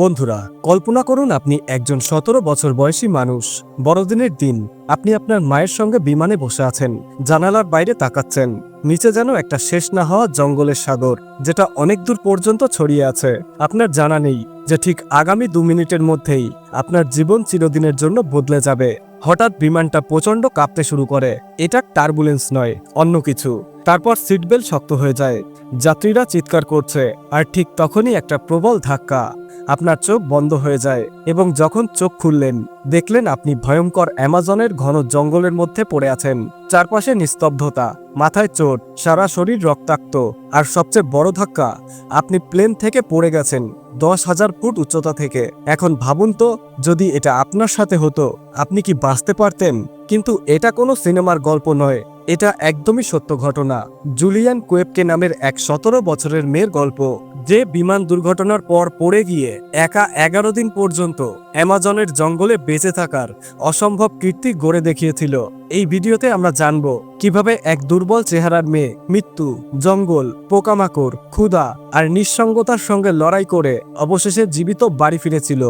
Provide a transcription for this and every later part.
বন্ধুরা, কল্পনা করুন আপনি একজন সতেরো বছর বয়সী মানুষ। বড়দিনের দিন আপনি আপনার মায়ের সঙ্গে বিমানে বসে আছেন, জানালার বাইরে তাকাচ্ছেন। নিচে যেন একটা শেষ না হওয়া জঙ্গলের সাগর, যেটা অনেক দূর পর্যন্ত ছড়িয়ে আছে। আপনার জানা নেই যে ঠিক আগামী দু মিনিটের মধ্যেই আপনার জীবন চিরদিনের জন্য বদলে যাবে। হঠাৎ বিমানটা প্রচণ্ড কাঁপতে শুরু করে। এটা টার্বুলেন্স নয়, অন্য কিছু। তারপর সিটবেল্ট শক্ত হয়ে যায়। যাত্রীরা চিৎকার করছে, আর ঠিক তখনই একটা প্রবল ধাক্কা। আপনার চোখ বন্ধ হয়ে যায় এবং যখন চোখ খুললেন, দেখলেন আপনি ভয়ঙ্কর অ্যামাজনের ঘন জঙ্গলের মধ্যে পড়ে আছেন। চারপাশে নিস্তব্ধতা, মাথায় চোট, সারা শরীর রক্তাক্ত। আর সবচেয়ে বড় ধাক্কা, আপনি প্লেন থেকে পড়ে গেছেন দশ হাজার ফুট উচ্চতা থেকে। এখন ভাবুন তো, যদি এটা আপনার সাথে হতো, আপনি কি বাঁচতে পারতেন? কিন্তু এটা কোনো সিনেমার গল্প নয়, এটা একদমই সত্য ঘটনা। জুলিয়ান কোয়েবকে নামের এক সতেরো বছরের মেয়ের গল্প। যে বিমান দুর্ঘটনার পর পড়ে গিয়ে একা এগারো দিন পর্যন্ত অ্যামাজনের জঙ্গলে বেঁচে থাকার অসম্ভব কীর্তি গড়ে দেখিয়েছিল। এই ভিডিওতে আমরা জানব কীভাবে এক দুর্বল চেহারার মেয়ে মৃত্যু, জঙ্গল, পোকামাকড়, ক্ষুধা আর নিঃসঙ্গতার সঙ্গে লড়াই করে অবশেষে জীবিত বাড়ি ফিরেছিল।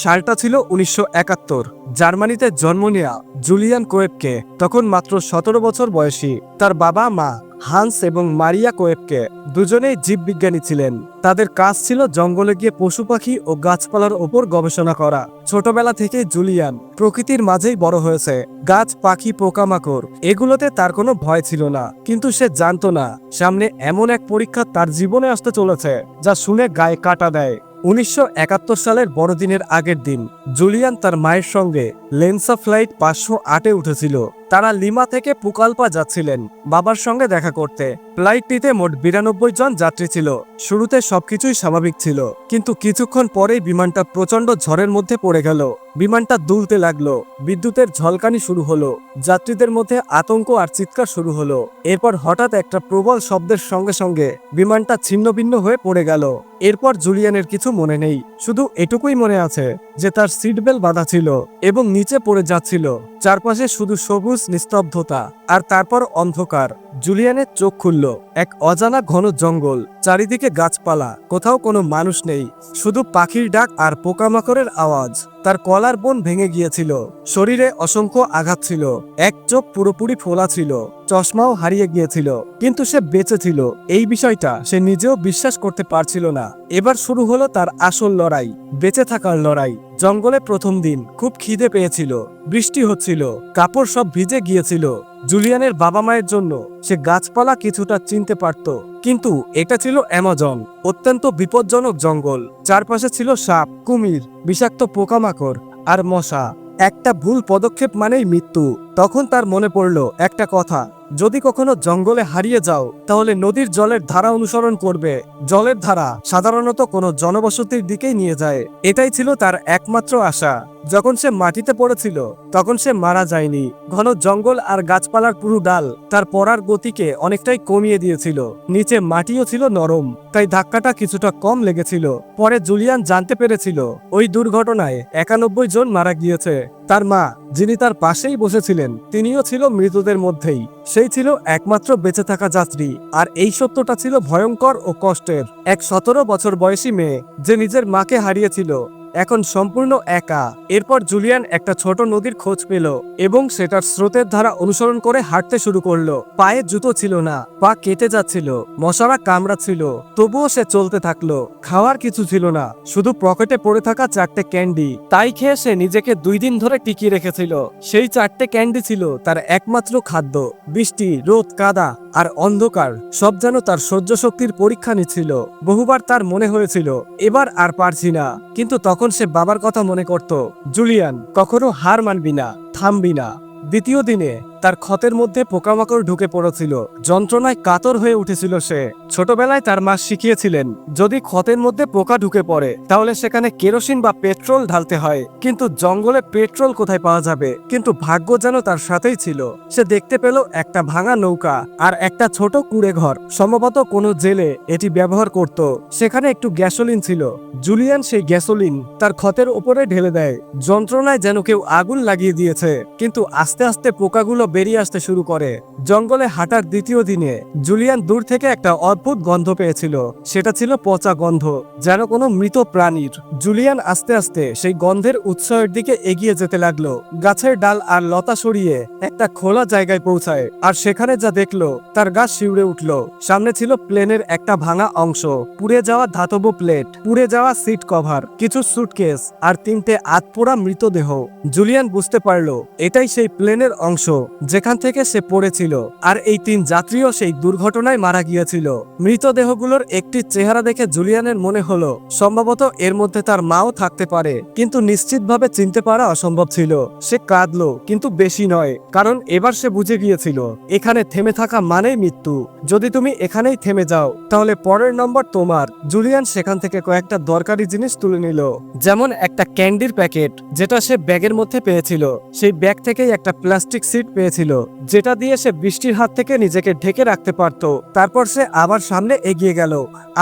সালটা ছিল উনিশশো একাত্তর। জার্মানিতে জন্ম নেয়া জুলিয়ান কোয়েবকে তখন মাত্র সতেরো বছর বয়সী তার বাবা মা হান্স এবং মারিয়া কোয়েবকে দুজনেই জীববিজ্ঞানী ছিলেন। তাদের কাজ ছিল জঙ্গলে গিয়ে পশু পাখি ও গাছপালার ওপর গবেষণা করা। ছোটবেলা থেকে জুলিয়ান প্রকৃতির মাঝেই বড় হয়েছে। গাছ, পাখি, পোকামাকড়, এগুলোতে তার কোনো ভয় ছিল না। কিন্তু সে জানতো না, সামনে এমন এক পরীক্ষা তার জীবনে আসতে চলেছে, যা শুনে গায়ে কাটা দেয়। উনিশশো একাত্তর সালের বড়দিনের আগের দিন, জুলিয়ান তার মায়ের সঙ্গে লেন্সা ফ্লাইট পাঁচশো আটে উঠেছিল। তারা লিমা থেকে পুকালপা যাচ্ছিলেন বাবার সঙ্গে দেখা করতে। ফ্লাইটটিতে মোট বিরানব্বই জন যাত্রী ছিল। শুরুতে সবকিছুই স্বাভাবিক ছিল। কিন্তু কিছুক্ষণ পরেই বিমানটা প্রচণ্ড ঝড়ের মধ্যে পড়ে গেল। বিমানটা দুলতে লাগল। বিদ্যুতের ঝলকানি শুরু হলো। যাত্রীদের মধ্যে আতঙ্ক আর চিৎকার শুরু হলো। এরপর হঠাৎ একটা প্রবল শব্দের সঙ্গে সঙ্গে বিমানটা ছিন্নভিন্ন হয়ে পড়ে গেল। এরপর জুলিয়ানের কিছু মনে নেই। শুধু এটুকুই মনে আছে যে তার সিট বেল্ট বাঁধা ছিল এবং নিচে পড়ে যাচ্ছিল। চারপাশে শুধু সবুজ নিস্তব্ধতা আর তারপর অন্ধকার। জুলিয়ানের চোখ খুলল। এক অজানা ঘন জঙ্গল, চারিদিকে গাছপালা, কোথাও কোনো মানুষ নেই, শুধু পাখির ডাক আর পোকামাকড়ের আওয়াজ। তার কলার বোন ভেঙে গিয়েছিল, শরীরে অসংখ্য আঘাত ছিল, এক চোখ পুরোপুরি ফোলা ছিল, চশমাও হারিয়ে গিয়েছিল, কিন্তু সে বেঁচে ছিল। এই বিষয়টা সে নিজেও বিশ্বাস করতে পারছিল না। এবার শুরু হলো তার আসল লড়াই, বেঁচে থাকার লড়াই। জঙ্গলে প্রথম দিন খুব খিদে পেয়েছিল, বৃষ্টি হচ্ছিল, কাপড় সব ভিজে গিয়েছিল। জুলিয়ানের বাবা মায়ের জন্য সে গাছপালা কিছুটা চিনতে পারত, কিন্তু এটা ছিল অ্যামাজন, অত্যন্ত বিপজ্জনক জঙ্গল। চারপাশে ছিল সাপ, কুমির, বিষাক্ত পোকামাকড় আর মশা। একটা ভুল পদক্ষেপ মানেই মৃত্যু। তখন তার মনে পড়ল একটা কথা যদি কখনো জঙ্গলে হারিয়ে যাও, তাহলে নদীর জলের ধারা অনুসরণ করবে। জলের ধারা সাধারণত কোনো জনবসতির দিকেই নিয়ে যায়। এটাই ছিল তার একমাত্র আশা। যখন সে মাটিতে পড়েছিল, তখন সে মারা যায়নি। ঘন জঙ্গল আর গাছপালার পুরু ডাল তার পড়ার গতিকে অনেকটাই কমিয়ে দিয়েছিল। নিচে মাটিও ছিল নরম, তাই ধাক্কাটা কিছুটা কম লেগেছিল। পরে জুলিয়ান জানতে পেরেছিল, ওই দুর্ঘটনায় একানব্বই জন মারা গিয়েছে। তার মা, যিনি তার পাশেই বসেছিলেন, তিনিও ছিল মৃতদের মধ্যেই। সেই ছিল একমাত্র বেঁচে থাকা যাত্রী, আর এই সত্যটা ছিল ভয়ঙ্কর ও কষ্টের। এক সতেরো বছর বয়সী মেয়ে, যে নিজের মাকে হারিয়েছিল এখন সম্পূর্ণ একা। এরপর জুলিয়ান একটা ছোট নদীর খোঁজ পেল এবং সেটার স্রোতের ধারা অনুসরণ করে হাঁটতে শুরু করল। পায়ে জুতো ছিল না, পা কেটে যাচ্ছিল, মশারা কামড়াচ্ছিল, তবুও সে চলতে থাকল। খাওয়ার কিছু ছিল না, শুধু পকেটে পড়ে থাকা চারটে ক্যান্ডি। তাই খেয়ে সে নিজেকে দুই দিন ধরে টিকিয়ে রেখেছিল। সেই চারটে ক্যান্ডি ছিল তার একমাত্র খাদ্য, বৃষ্টি, রোদ, কাদা। আর অন্ধকার, সব যেন তার সহ্য শক্তির পরীক্ষা নিচ্ছিল। বহুবার তার মনে হয়েছিল, এবার আর পারছি না। কিন্তু তখন সে বাবার কথা মনে করত, জুলিয়ান, কখনো হার মানবি না, থামবি না। দ্বিতীয় দিনে তার ক্ষতের মধ্যে পোকামাকড় ঢুকে পড়েছিল। যন্ত্রণায় কাতর হয়ে উঠেছিল সে। ছোটবেলায় তার মা শিখিয়েছিলেন, যদি ক্ষতের মধ্যে পোকা ঢুকে পড়ে, তাহলে সেখানে কেরোসিন বা পেট্রোল ঢালতে হয়। কিন্তু জঙ্গলে পেট্রোল কোথায় পাওয়া যাবে? কিন্তু ভাগ্য যেন তার সাথেই ছিল। সে দেখতে পেল একটা ভাঙা নৌকা আর একটা ছোট কুড়ে ঘর সম্ভবত কোনো জেলে এটি ব্যবহার করত। সেখানে একটু গ্যাসোলিন ছিল। জুলিয়ান সেই গ্যাসোলিন তার ক্ষতের উপরে ঢেলে দেয়। যন্ত্রণায় যেন কেউ আগুন লাগিয়ে দিয়েছে। কিন্তু আস্তে আস্তে পোকাগুলো বেরিয়ে আসতে শুরু করে। জঙ্গলে হাঁটার দ্বিতীয় দিনে জুলিয়ান দূর থেকে একটা অদ্ভুত গন্ধ পেয়েছিল। সেটা ছিল পচা গন্ধ, যেন কোনো মৃত প্রাণীর। জুলিয়ান আস্তে আস্তে সেই গন্ধের উৎসের দিকে এগিয়ে যেতে লাগল। গাছের ডাল আর লতা সরিয়ে একটা খোলা জায়গায় পৌঁছায়, আর সেখানে যা দেখল, তার গা শিউরে উঠল। সামনে ছিল প্লেনের একটা ভাঙা অংশ, পুড়ে যাওয়া ধাতব প্লেট, পুড়ে যাওয়া সিট কভার, কিছু সুটকেস, আর তিনটে আতপোড়া মৃতদেহ। জুলিয়ান বুঝতে পারল, এটাই সেই প্লেনের অংশ। যেখান থেকে সে পড়েছিল, আর এই তিন যাত্রীও সেই দুর্ঘটনায় মারা গিয়েছিল। মৃতদেহগুলোর একটি চেহারা দেখে জুলিয়ানের মনে হলো, সম্ভবত এর মধ্যে তার মাও থাকতে পারে। কিন্তু নিশ্চিতভাবে চিনতে পারা অসম্ভব ছিল। সে কাঁদলো, কিন্তু বেশি নয়, কারণ এবার সে বুঝে গিয়েছিল, এখানে থেমে থাকা মানেই মৃত্যু। যদি তুমি এখানেই থেমে যাও, তাহলে পরের নম্বর তোমার। জুলিয়ান সেখান থেকে কয়েকটা দরকারি জিনিস তুলে নিল, যেমন একটা ক্যান্ডির প্যাকেট, যেটা সে ব্যাগের মধ্যে পেয়েছিল। সেই ব্যাগ থেকেই একটা প্লাস্টিক সিট পেয়েছিল যেটা দিয়ে সে বৃষ্টির হাত থেকে নিজেকে ঢেকে রাখতে পারত। তারপর সে আবার সামনে এগিয়ে গেল,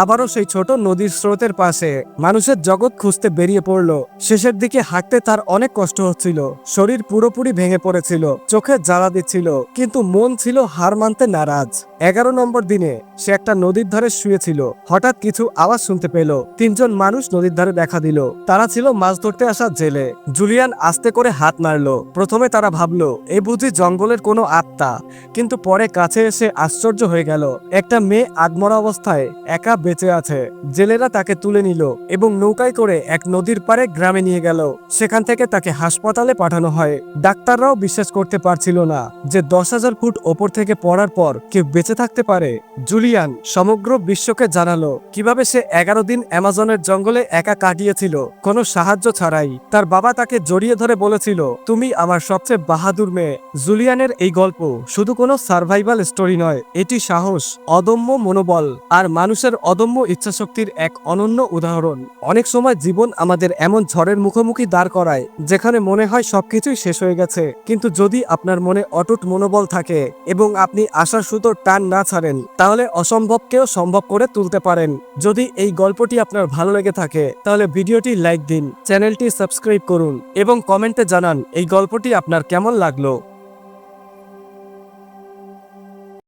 আবারও সেই ছোট নদীর স্রোতের পাশে। মানুষের জগৎ খুঁজতে বেরিয়ে পড়ল, শেষের দিকে হাঁটতে তার অনেক কষ্ট হচ্ছিল, শরীর পুরোপুরি ভেঙে পড়েছিল, চোখে জ্বালা দিচ্ছিল, কিন্তু মন ছিল হার মানতে নারাজ। এগারো নম্বর দিনে সে একটা নদীর ধারে শুয়েছিল। হঠাৎ কিছু আওয়াজ শুনতে পেল। তিনজন মানুষ নদীর ধারে দেখা দিল। তারা ছিল মাছ ধরতে আসা জেলে। জুলিয়ান আস্তে করে হাত মারলো প্রথমে তারা ভাবলো, এ বুঝি জঙ্গলের কোনো আত্মা। কিন্তু পরে কাছে এসে আশ্চর্য হয়ে গেল। একটা মেয়ে আদমরা অবস্থায় একা বেঁচে আছে। জেলেরা তাকে তুলে নিল এবং নৌকায় করে এক নদীর পারে গ্রামে নিয়ে গেল। সেখান থেকে তাকে হাসপাতালে পাঠানো হয়। ডাক্তাররাও বিশ্বাস করতে পারছিল না যে দশ হাজার ফুট ওপর থেকে পড়ার পর কেউ বেঁচে থাকতে পারে। জুলিয়ান সমগ্র বিশ্বকে জানালো কীভাবে সে এগারো দিন অ্যামাজনের জঙ্গলে একা কাটিয়েছিল। কোনো সাহায্য ছাড়াই তার বাবা তাকে জড়িয়ে ধরে বলেছিল, তুমি আমার সবচেয়ে বাহাদুর মেয়ে। জুলিয়ানের এই গল্প শুধু কোনো সার্ভাইভাল স্টোরি নয়, এটি সাহস, অদম্য মনোবল আর মানুষের অদম্য ইচ্ছাশক্তির এক অনন্য উদাহরণ। অনেক সময় জীবন আমাদের এমন ঝড়ের মুখোমুখি দাঁড় করায়, যেখানে মনে হয় সবকিছুই শেষ হয়ে গেছে। কিন্তু যদি আপনার মনে অটুট মনোবল থাকে এবং আপনি আশার সুতোর টান না ছাড়েন, তাহলে অসম্ভবকেও সম্ভব করে তুলতে পারেন। যদি এই গল্পটি আপনার ভালো লেগে থাকে, তাহলে ভিডিওটি লাইক দিন, চ্যানেলটি সাবস্ক্রাইব করুন, এবং কমেন্টে জানান এই গল্পটি আপনার কেমন লাগল।